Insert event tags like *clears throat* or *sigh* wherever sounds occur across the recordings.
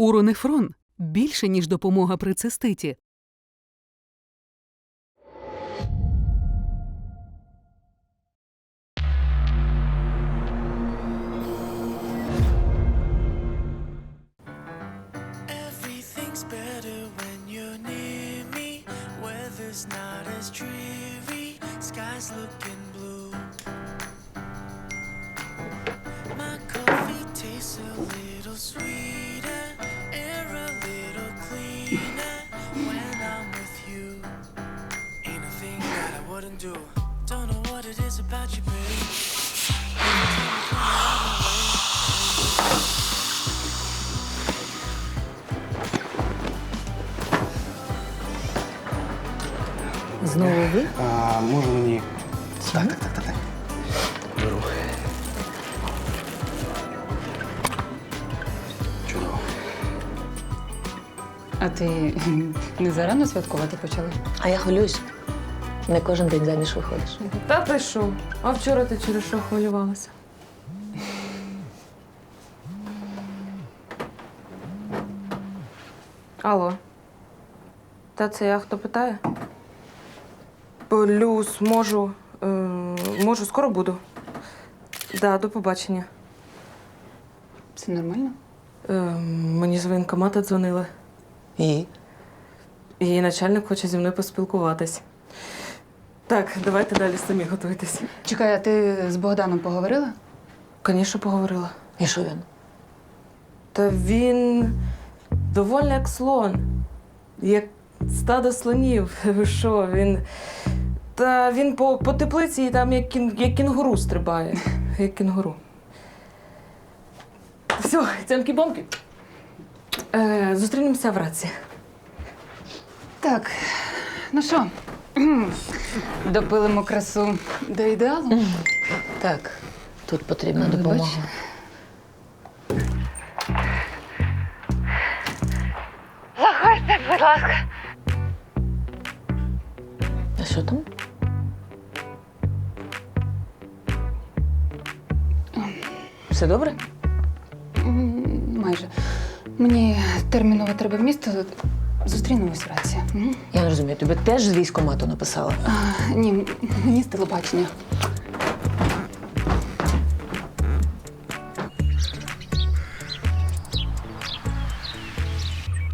Уронефрон більше, ніж допомога при циститі. Everything's Знову ви? А, може мені. Так, так, так, так, так. Беру. Чудово. А ти не зарано святкувати почали? А я хвилююсь. Не кожен день заміж виходиш. Та ти що? А вчора ти через що хвилювалася? Алло. Та це я хто питає? Плюс можу. Е, можу, скоро буду. Да, до побачення. Все нормально? Е, мені з воєнкомата дзвонили. І? Її начальник хоче зі мною поспілкуватись. Так, давайте далі самі готуйтесь. Чекай, а ти з Богданом поговорила? Звісно, поговорила. І що він? Та він доволі як слон, як стадо слонів. Ви *laughs* що, він. Та він по, по теплиці і там як, кін, як кінгуру стрибає. *laughs* Як кінгуру. Все, цямки-бомки. Е, зустрінемося в раці. Так, ну що, *clears throat* допилимо красу до ідеалу? Так, тут потрібна Ну, допомога. бач. А що там? Все добре? Майже. Мені терміново треба в місто. Зустрінемось в раці. Я не розумію, тобі теж з військкомату написала. А, ні, мені з телебачення.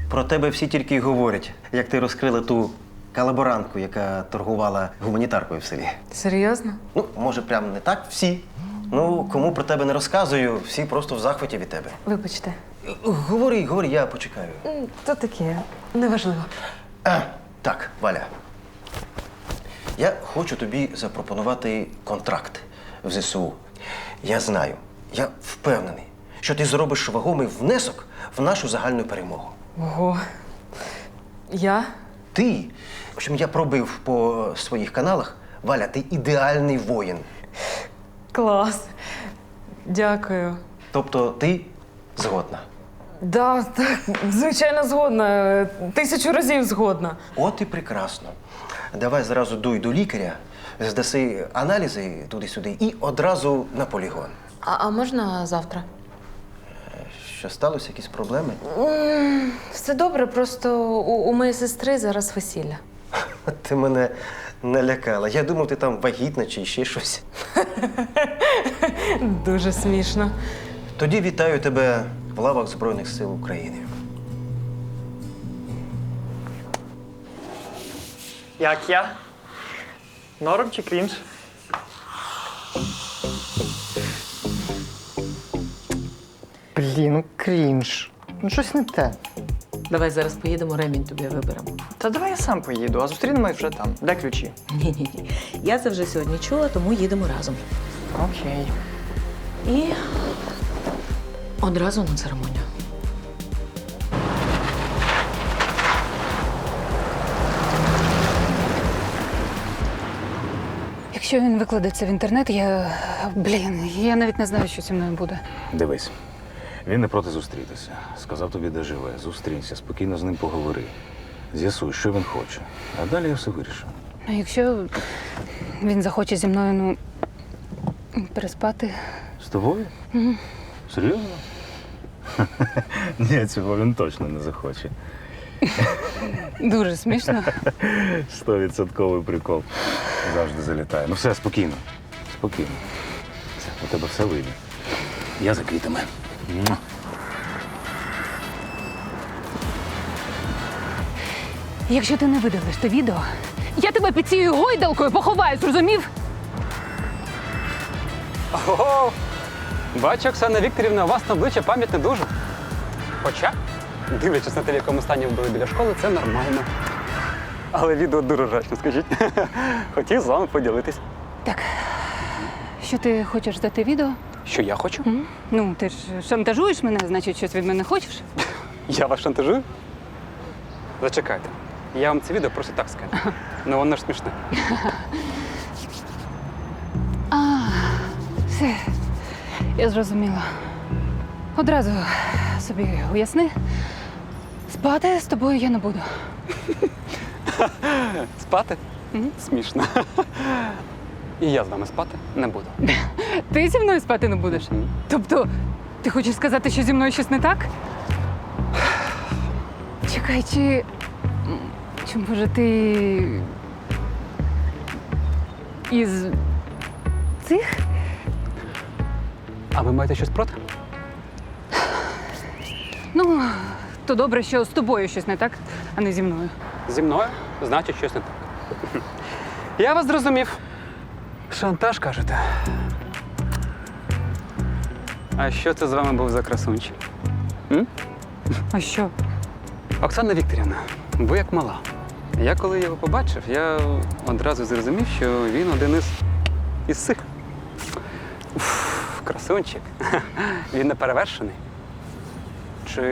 Про тебе всі тільки й говорять, як ти розкрила ту колаборантку, яка торгувала гуманітаркою в селі. Серйозно? Ну, може, прям не так всі. Ну, кому про тебе не розказую, всі просто в захваті від тебе. Вибачте. Говори, говори, я почекаю. М, То таке, неважливо. А, так, Валя. Я хочу тобі запропонувати контракт в ЗСУ. Я знаю, я впевнений, що ти зробиш вагомий внесок в нашу загальну перемогу. Ого. Я? Ти, в общем, я пробив по своїх каналах, Валя, ти ідеальний воїн. Клас. Дякую. Тобто ти згодна. Да, так, звичайно, згодна. Тисячу разів згодна. От і прекрасно. Давай зразу дуй до лікаря, здаси аналізи туди-сюди і одразу на полігон. А, а можна завтра? Що сталося, якісь проблеми? Все добре, просто у, у моєї сестри зараз весілля. Ти мене налякала. Я думав, ти там вагітна чи ще щось. *laughs* Дуже смішно. Тоді вітаю тебе в лавах Збройних сил України. Як я? Норм чи крінж? Блін, ну крінж. Ну щось не те. Давай зараз поїдемо, ремінь тобі виберемо. Та давай я сам поїду, а зустрінемось вже там. Де ключі? Ні-ні-ні. Я це вже сьогодні чула, тому їдемо разом. Окей. І одразу на церемонію. Якщо він викладеться в інтернет, я. Блін, я навіть не знаю, що зі мною буде. Дивись, він не проти зустрітися. Сказав тобі, де живе. Зустрінься, спокійно з ним поговори. З'ясуй, що він хоче. А далі я все вирішу. А якщо він захоче зі мною, ну. переспати. З тобою? Серйозно? *laughs* Ні, цього він точно не захоче. Дуже смішно. *laughs* Стовідсотковий прикол. Завжди залітає. Ну все, спокійно. Спокійно. Все, у тебе все вийде. Я за квітами. Якщо ти не видалиш те відео, я тебе під цією гойдалкою поховаю, зрозумів? Ого! Бачу, Оксана Вікторівна, у вас на обличчя пам'ять не дуже. Хоча, дивлячись на те, в якому стані ви були біля школи, це нормально. Але відео дуже рачно, скажіть. *laughs* Хотів з вами поділитись. Так. Що ти хочеш за те відео? Що я хочу? Ну, ти ж шантажуєш мене, значить, щось від мене хочеш? Я вас шантажую? Зачекайте. Я вам це відео просто так скажу. Ну воно ж смішне. *laughs* А, все. Я зрозуміла. Одразу собі уясни. Спати з тобою я не буду. *laughs* Спати? Смішно. І я з вами спати не буду. *laughs* Ти зі мною спати не будеш? Ні. Тобто, ти хочеш сказати, що зі мною щось не так? Чекай, чи. Чи може ти. Із цих? А ви маєте щось проти? Ну, то добре, що з тобою щось не так, а не зі мною. Зі мною, значить, щось не так. *laughs* Я вас зрозумів. Шантаж, кажете. А що це з вами був за красунчик? А що? Оксана Вікторівна, ви як мала. Я коли його побачив, я одразу зрозумів, що він один із із цих. Уф, красунчик. *laughs* Він не перевершений. Чи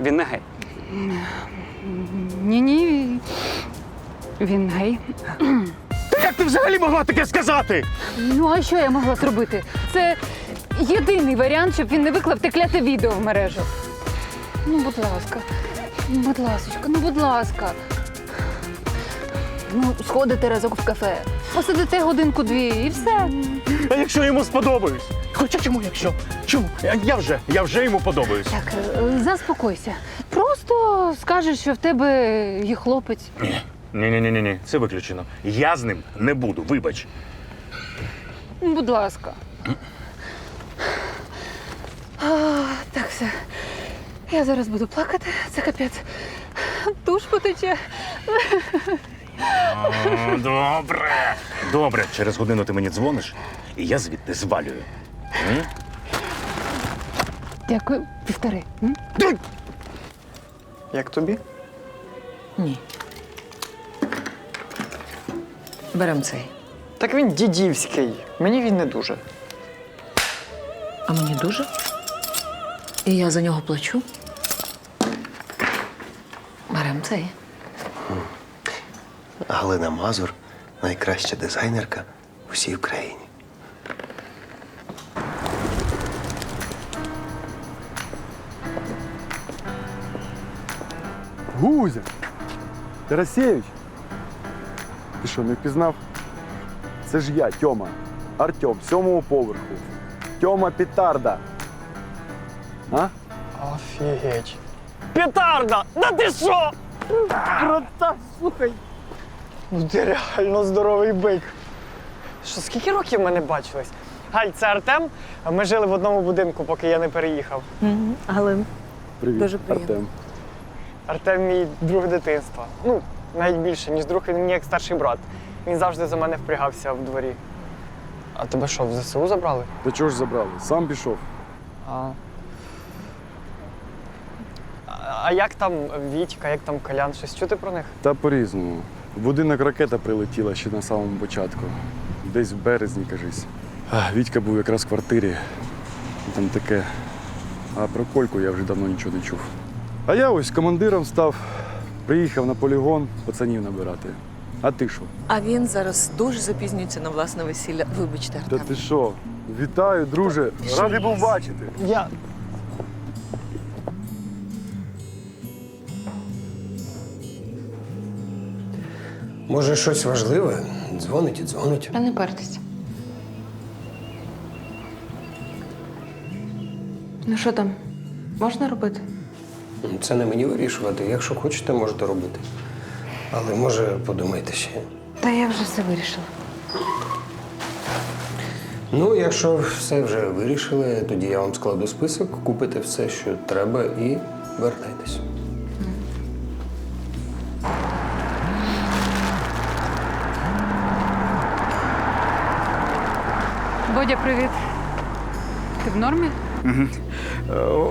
він не гей? Ні-ні. Він гей. Ти взагалі могла таке сказати? Ну, а що я могла зробити? Це єдиний варіант, щоб він не виклав те кляте відео в мережу. Ну, будь ласка, будь ласочка, ну будь ласка. Ну, сходите разок в кафе, посидите годинку-дві і все. А якщо йому сподобаюсь? Хоча чому якщо? Чому? Я, я вже, я вже йому подобаюсь. Так, е, заспокойся. Просто скажеш, що в тебе є хлопець. Ні, ні, ні, ні, ні, це виключено. Я з ним не буду, вибач. Будь ласка. А, так, все. Я зараз буду плакати, це капець. Душ потече. О, добре. Добре, через годину ти мені дзвониш, і я звідти звалюю. М? Дякую, півтори. Як тобі? Ні. Берем цей. Так він дідівський. Мені він не дуже. А мені дуже? І я за нього плачу. Берем цей. Галина Мазур найкраща дизайнерка у всій Україні. Гузя! Тарасєвич! Ти що, не впізнав? Це ж я, Тьома. Артем, сьомого поверху. Тьома Петарда. А? Офігеть. Петарда! Да ти що? Крута, слухай. Ну ти реально здоровий бик. Що, скільки років ми не бачились? Галь, це Артем. Ми жили в одному будинку, поки я не переїхав. Але Привіт, Дуже приємно. Артем. Артем мій друг дитинства. Ну, навіть більше, ніж друг, він мені як старший брат. Він завжди за мене впрягався в дворі. А тебе що, в ЗСУ забрали? Та чого ж забрали? Сам пішов. А. А як там Вітька, як там Колян? Щось чути про них? Та по-різному. В будинок ракета прилетіла ще на самому початку. Десь в березні, кажись. А, Вітька був якраз в квартирі. Там таке. А про Кольку я вже давно нічого не чув. А я ось командиром став, приїхав на полігон пацанів набирати. А ти що? а він зараз дуже запізнюється на власне весілля. Вибачте, Та Артем. ти що? Вітаю, друже. Радий був бачити. Я. Може, щось важливе? Дзвонить і дзвонить. Та не партись. Ну що там? Можна робити? Це не мені вирішувати. Якщо хочете, можете робити. Але може подумайте ще. Та я вже все вирішила. Ну, якщо все вже вирішили, тоді я вам складу список, купите все, що треба, і вертайтесь. Бодя, привіт. Ти в нормі? Е,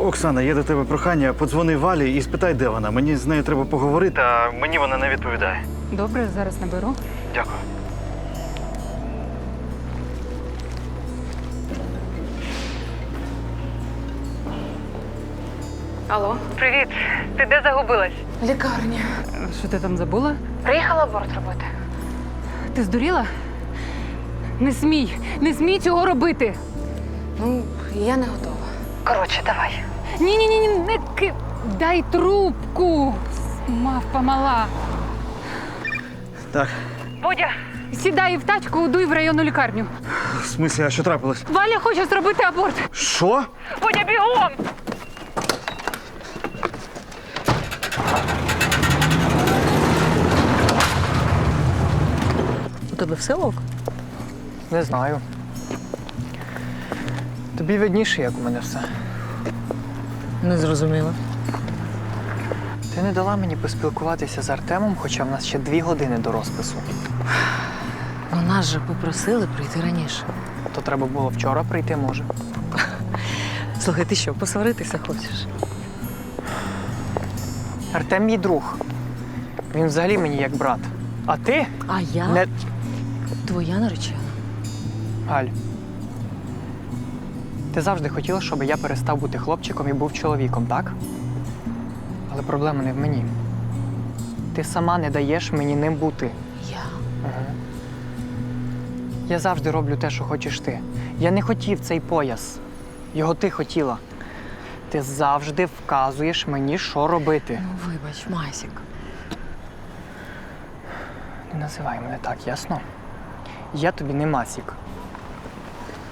Оксана, є до тебе прохання. Подзвони Валі і спитай, де вона. Мені з нею треба поговорити, а мені вона не відповідає. Добре, зараз наберу. Дякую. Алло. Привіт. Ти де загубилась? Лікарня. Що ти там забула? Приїхала аборт робити. Ти здуріла? Не смій, не смій цього робити. Ну, я не готова. Коротше, давай. Ні, ні, ні, не ки... дай трубку. Мавпа мала. Так, Бодя, сідай в тачку, дуй в районну лікарню. в смислі, а що трапилось? Валя хоче зробити аборт. Що? Бодя, бігом! У тебе все ок? Не знаю. Тобі видніше, як у мене все. Не зрозуміла. Ти не дала мені поспілкуватися з Артемом, хоча в нас ще дві години до розпису. Ну, нас же попросили прийти раніше. То треба було вчора прийти, може. Слухай, ти що, посваритися хочеш? Артем мій друг. Він взагалі мені як брат. А ти А я не. твоя наречена. Галь. Ти завжди хотіла, щоб я перестав бути хлопчиком і був чоловіком, так? Але проблема не в мені. Ти сама не даєш мені ним бути. Я. Я завжди роблю те, що хочеш ти. Я не хотів цей пояс. Його ти хотіла. Ти завжди вказуєш мені, що робити. Ну, вибач, Масік. Не називай мене так, ясно? Я тобі не масік.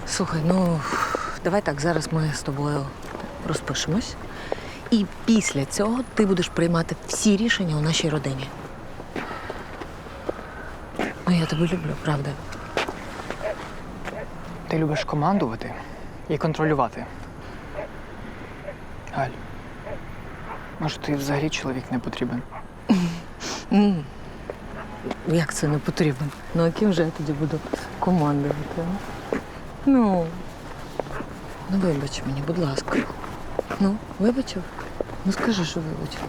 Слухай, ну давай так, зараз ми з тобою розпишемось. І після цього ти будеш приймати всі рішення у нашій родині. Ну, я тебе люблю, правда. Ти любиш командувати і контролювати. Галь. Може, ти взагалі чоловік не потрібен? Як це не потрібно? Ну, а ким же я тоді буду командувати? Ну. Ну, вибач мені, будь ласка. Ну, вибачив? Ну скажи, що вибачив.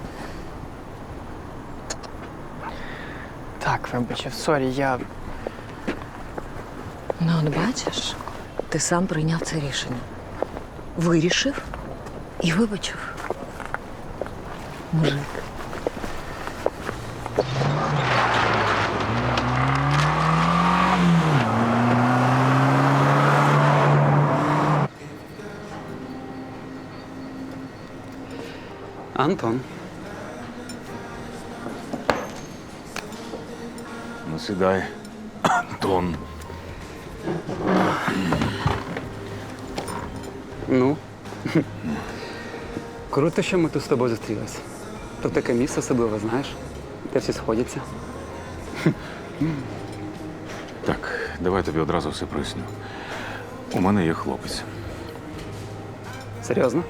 Так, вибачив, сорі, я. Ну, от бачиш, ти сам прийняв це рішення. Вирішив і вибачив. Мужик. Антон. Ну, сідай. Антон. Ну. Круто, що ми тут з тобою зустрілися. Тут таке місце особливе, знаєш, де всі сходяться. Так, давай тобі одразу все проясню. У мене є хлопець. Серйозно?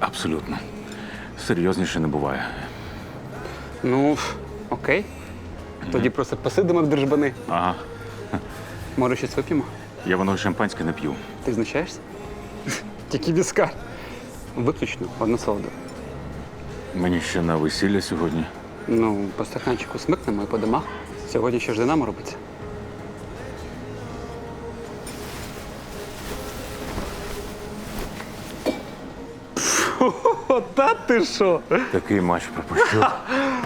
Абсолютно. Серйозніше не буває. Ну, окей. Тоді просто посидимо як держбани. Ага. Може, щось вип'ємо? Я воно шампанське не п'ю. Ти знущаєшся? Тільки віскар. Виключно одну солоду. Мені ще на весілля сьогодні. Ну, по стаканчику смикнемо і по домах. Сьогодні ще ж динамо робиться. Та ти що? Такий матч пропущу.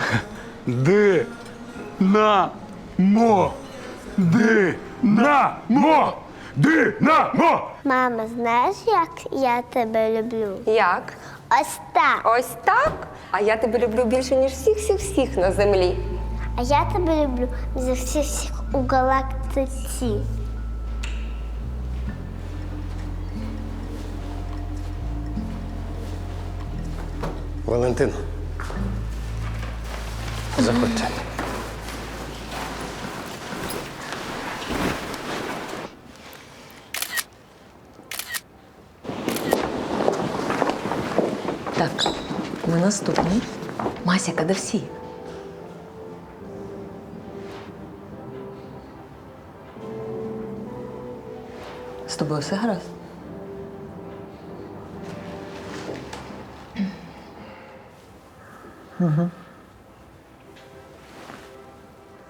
*laughs* Ди на мо. Ди на мо. Ди на мо. Мама, знаєш, як я тебе люблю? Як? Ось так. Ось так? А я тебе люблю більше, ніж всіх всіх всіх на землі. А я тебе люблю за всіх всіх у галактиці. Валентин. Заходьте. Так, ми наступні. Масяка, де всі? З тобою все гаразд? Угу.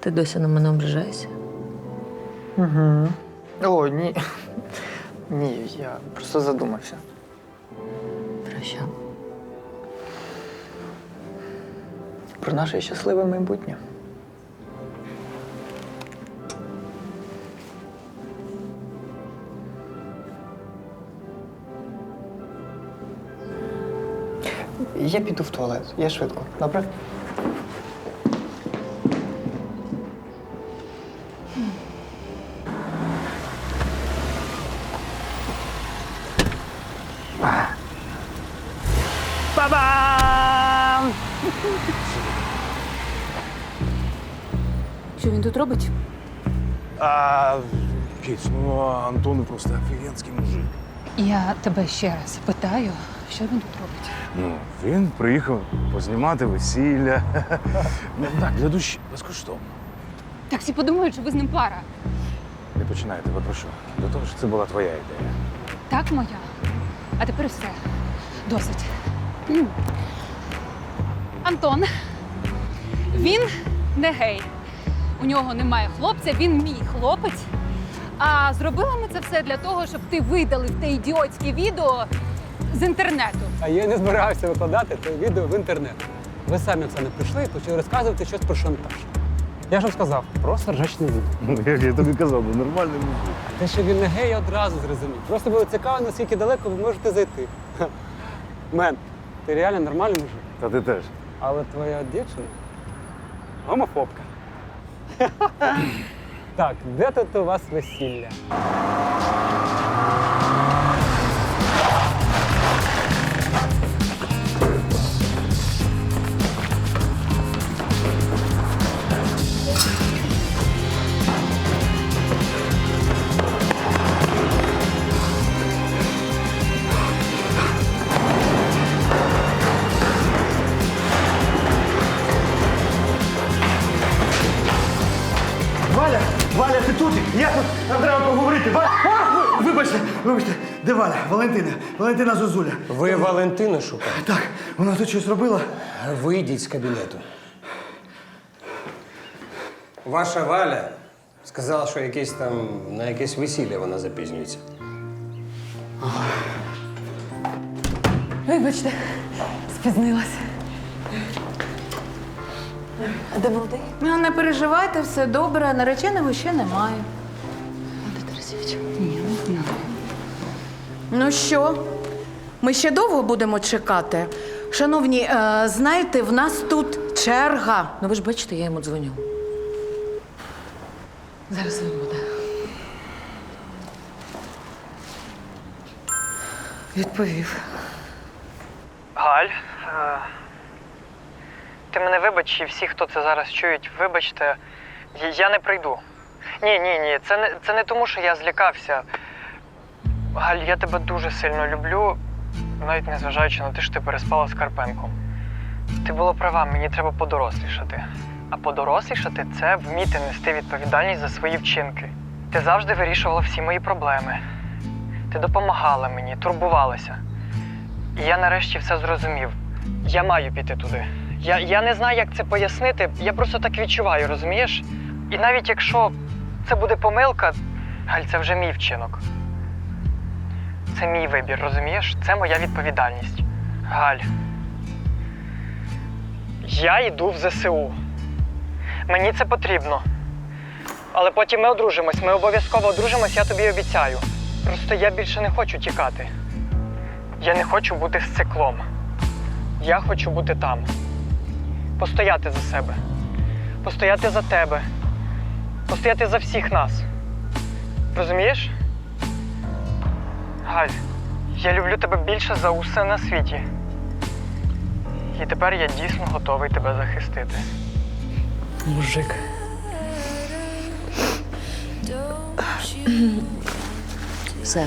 Ти досі на мене ображаєшся? Угу. О, ні. *laughs* Ні, я просто задумався. Про що? Про наше щасливе майбутнє. Я піду в туалет. Я швидко. Добре? Ба-бам! Що він тут робить? А, Кіць, ну Антон просто офігенський мужик. Я тебе ще раз питаю, що він тут робить? Ну, він приїхав познімати весілля. *laughs* Ну, так, для душі, безкоштовно. Так всі подумають, що ви з ним пара. Не починайте, ви про що? До того ж, це була твоя ідея. Так, моя. А тепер все. Досить. М. Антон. Він не гей. У нього немає хлопця, він мій хлопець. А зробили ми це все для того, щоб ти видалив те ідіотське відео з інтернету. А я не збирався викладати це відео в інтернет. Ви самі, Оксана, прийшли і почали розказувати щось про шантаж. Я ж вам сказав, просто ржачне відео. Ну, як я тобі казав, ну нормальний мужик. Те, що він не гей, я одразу зрозумів. Просто було цікаво, наскільки далеко ви можете зайти. Ха. Мен, ти реально нормальний мужик. Та ти теж. Але твоя дівчина гомофобка. так, де тут у вас весілля? Валентина, Зозуля. Ви Валентину шукаєте? Так, вона тут щось робила. Вийдіть з кабінету. Ваша Валя сказала, що якесь там на якесь весілля вона запізнюється. Вибачте, спізнилася. А де молодий? Ну, не переживайте, все добре, нареченого ще немає. Де Тарасівич? Ні, не знаю. Ну що, ми ще довго будемо чекати? Шановні, е, знаєте, в нас тут черга. Ну ви ж бачите, я йому дзвоню. Зараз він буде. Відповів. Галь, е, ти мене вибач, і всі, хто це зараз чують, вибачте, я- я не прийду. Ні, ні, ні, це не, це не тому, що я злякався. Галь, я тебе дуже сильно люблю, навіть незважаючи на те, що ти переспала з Карпенком. Ти була права, мені треба подорослішати. А подорослішати це вміти нести відповідальність за свої вчинки. Ти завжди вирішувала всі мої проблеми. Ти допомагала мені, турбувалася. І я нарешті все зрозумів. Я маю піти туди. Я, я не знаю, як це пояснити. Я просто так відчуваю, розумієш? І навіть якщо це буде помилка, Галь, це вже мій вчинок. Це мій вибір, розумієш? Це моя відповідальність. Галь. Я йду в ЗСУ. Мені це потрібно. Але потім ми одружимось. Ми обов'язково одружимось, я тобі обіцяю. Просто я більше не хочу тікати. Я не хочу бути з циклом. Я хочу бути там. Постояти за себе. Постояти за тебе. Постояти за всіх нас. Розумієш? Галь, я люблю тебе більше за усе на світі. І тепер я дійсно готовий тебе захистити. Мужик. Все.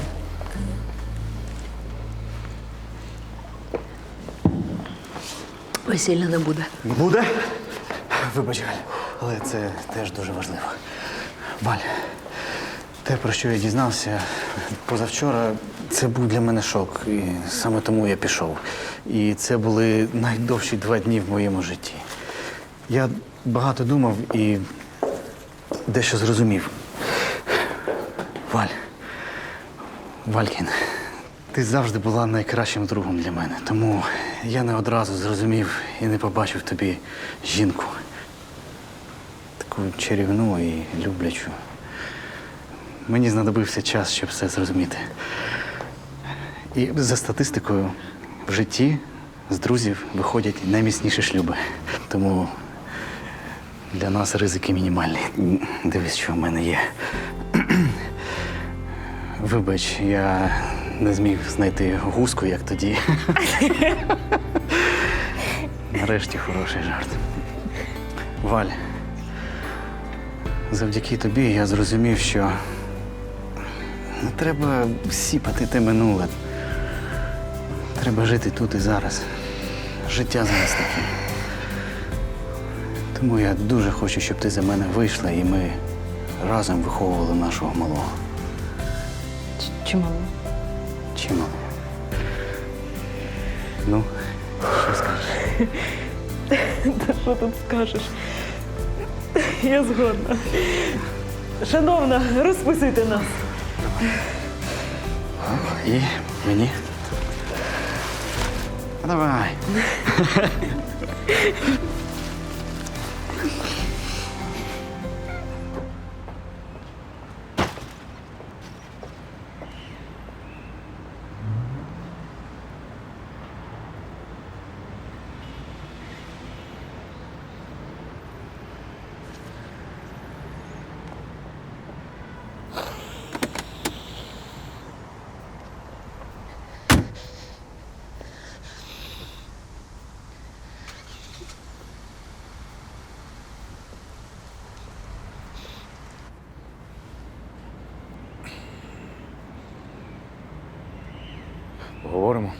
Весілля не буде. Буде? Вибач, Галь, але це теж дуже важливо. Валь, те, про що я дізнався позавчора, це був для мене шок. І саме тому я пішов. І це були найдовші два дні в моєму житті. Я багато думав і дещо зрозумів. Валь, Валькін, ти завжди була найкращим другом для мене. Тому я не одразу зрозумів і не побачив тобі жінку. Таку чарівну і люблячу. Мені знадобився час, щоб все зрозуміти. І за статистикою, в житті з друзів виходять найміцніші шлюби. Тому для нас ризики мінімальні. Дивись, що в мене є. *clears throat* Вибач, я не зміг знайти гуску, як тоді. *laughs* Нарешті хороший жарт. Валь, завдяки тобі я зрозумів, що не треба сіпати те минуле. Треба жити тут і зараз. Життя зараз таке. Тому я дуже хочу, щоб ти за мене вийшла і ми разом виховували нашого малого. Чому? Чимало. Ну, що скажеш? Та що тут скажеш? Я згодна. Шановна, розписуйте нас. І мені. Давай. *laughs* Поговоримо.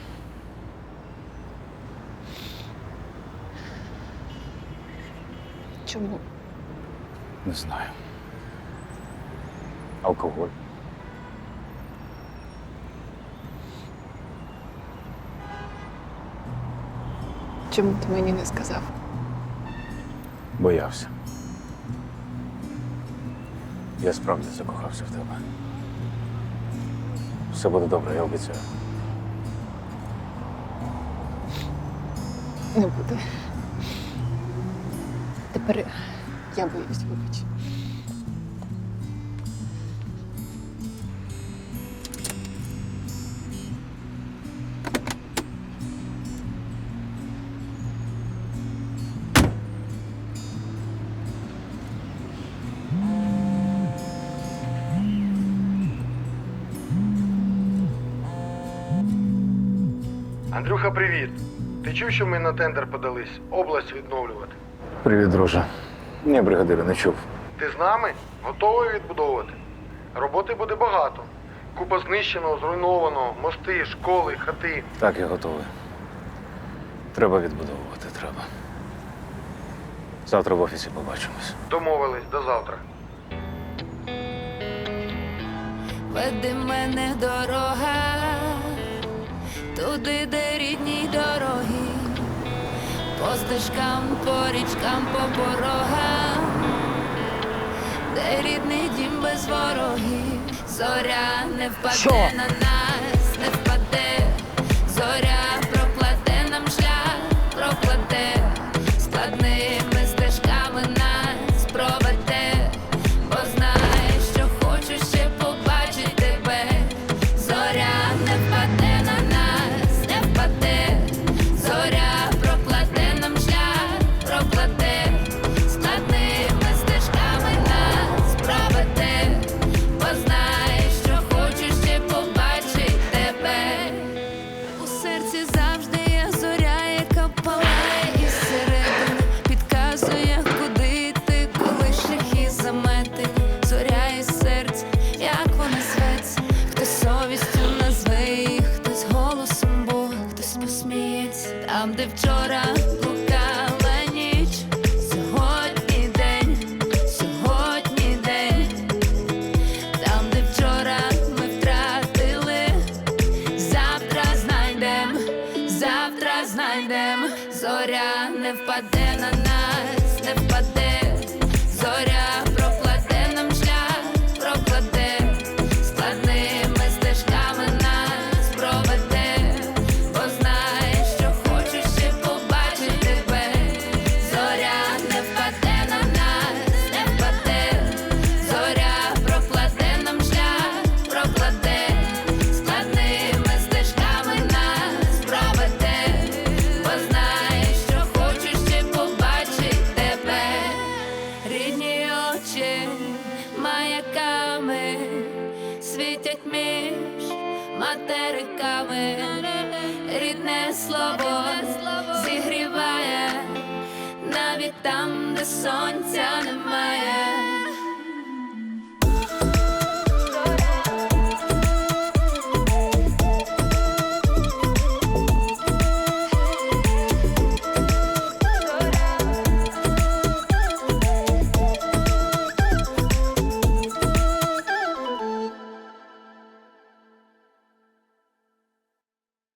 Чому? Не знаю. Алкоголь. Чому ти мені не сказав? Боявся. Я справді закохався в тебе. Все буде добре, я обіцяю. Не буде. Тепер я боюсь, вибач. Андрюха, привіт. Ти чув, що ми на тендер подались? Область відновлювати. Привіт, друже. Ні, бригадире, не чув. Ти з нами? Готовий відбудовувати? Роботи буде багато. Купа знищеного, зруйнованого, мости, школи, хати. Так, я готовий. Треба відбудовувати, треба. Завтра в офісі побачимось. Домовились до завтра. Веди мене дорога, туди, де рідні дороги, по стежкам, по річкам, по порогам, де рідний дім без ворогів, зоря не впаде Що? на нас, сонця немає.